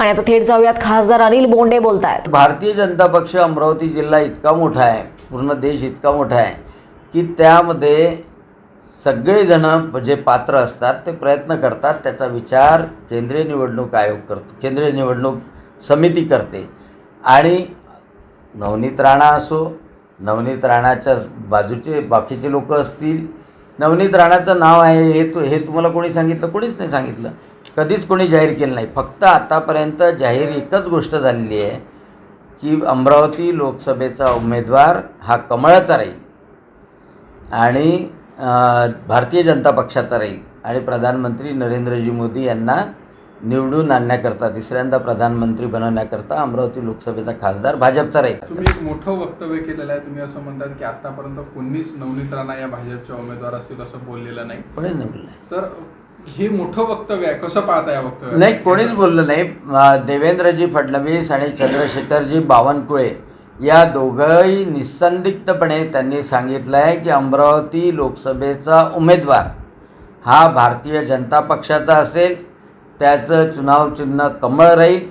आणि आता थेट जाऊयात. खासदार अनिल बोंडे बोलतायत. भारतीय जनता पक्ष अमरावती जिल्हा इतका मोठा आहे पूर्ण देश इतका मोठा आहे की त्यामध्ये सगळेजणं जे पात्र असतात ते प्रयत्न करतात त्याचा विचार केंद्रीय निवडणूक आयोग करतो केंद्रीय निवडणूक समिती करते. आणि नवनीत राणा असो नवनीत राणाच्या बाजूचे बाकीचे लोक असतील नवनीत राणाचं नाव आहे हे तू हे तुम्हाला कोणी सांगितलं? कोणीच नाही सांगितलं. कधीच कोणी जाहीर केलं नाही. फक्त आतापर्यंत जाहीर एकच गोष्ट झालेली आहे की अमरावती लोकसभेचा उमेदवार हा कमळाचा राहील. आणि भारतीय जनता पक्षाचा राहील. आणि प्रधानमंत्री नरेंद्रजी मोदी यांना निवडून आणण्याकरता तिसऱ्यांदा प्रधानमंत्री बनवण्याकरता अमरावती लोकसभेचा खासदार भाजपचा राहील. तुम्ही एक मोठं वक्तव्य केलेलं आहे तुम्ही असं म्हणतात की आतापर्यंत कोणीच नवनीत राणा या भाजपच्या उमेदवार असतील असं बोललेलं नाही. कोणीच नाही बोललं. तर हे मोठं वक्तव्य आहे कसं पाहता या वक्तव्य नाही कोणीच बोललं नाही. देवेंद्रजी फडणवीस आणि चंद्रशेखरजी बावनकुळे या दोघंही निसंदिग्धपणे त्यांनी सांगितलं आहे की अमरावती लोकसभेचा उमेदवार हा भारतीय जनता पक्षाचा असेल त्याचं चुनाव चिन्ह कमळ राहील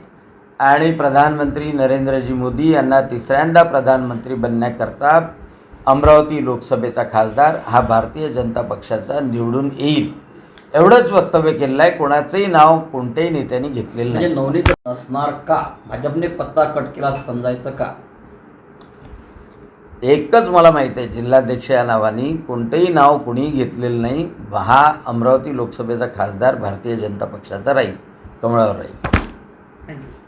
आणि प्रधानमंत्री नरेंद्रजी मोदी यांना तिसऱ्यांदा प्रधानमंत्री बनण्याकरता अमरावती लोकसभेचा खासदार हा भारतीय जनता पक्षाचा निवडून येईल. एवढंच वक्तव्य केलेलं आहे कोणाचंही नाव कोणत्याही नेत्यांनी घेतलेलं म्हणजे नाही. नवनीत असणार का? भाजपने पत्ता कट केला समजायचं का? एकच मला माहीत आहे जिल्हाध्यक्ष या नावाने कोणतंही नाव कुणीही घेतलेलं नाही. हा अमरावती लोकसभेचा खासदार भारतीय जनता पक्षाचा राहील कमळावर राहील. थँक्यू.